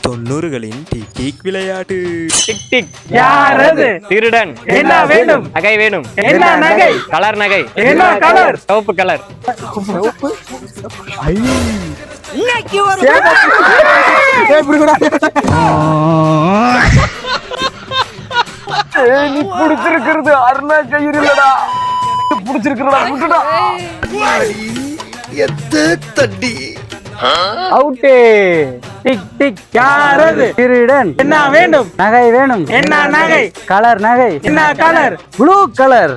தொண்ணூறுகளின் டிக் டிக் விளையாட்டு. டிக் டிக் யாரது திருடன். என்ன வேண்டும்? நகை வேணும் என்ன நகை? கலர் நகை. என்ன கலர். சிவப்பு கலர். நீ புடிச்சிருக்கிறது அருணா கயிறு இல்லடா. புடிச்சிருக்கிறடா விட்டுடா. அவுட்டு. டிக் டிக் யாரது? திருடன். என்ன வேண்டும்? நகை வேணும். என்ன நகை? கலர் நகை. என்ன கலர்? Blue colour.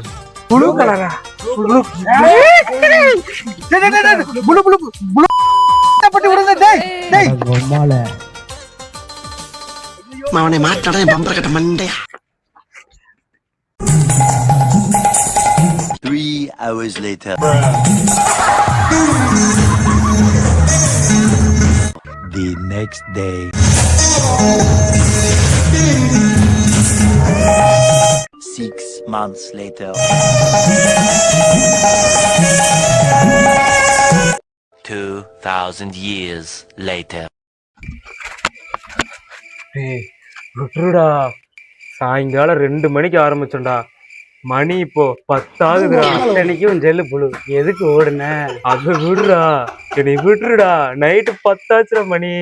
ப்ளூ கலரா? ப்ளூ புளு புளு புளு பட்டி விடுங்க டேய் டேய். அவனை மாட்டாடா பம்பர கட்ட மண்டையா? Three hours later. The next day. Six months later. Two thousand years later. ஏய், விட்டுருடா சாயங்காலம் ரெண்டு மணிக்கு ஆரம்பிச்சோண்டா மணி இப்போ பத்தாகுதுடா அன்னைக்கும் ஜெல்லு புழு. எதுக்கு ஓடுன? அது விடுறா. என்னை விட்டுருடா. நைட்டு பத்தாச்சுடா மணி.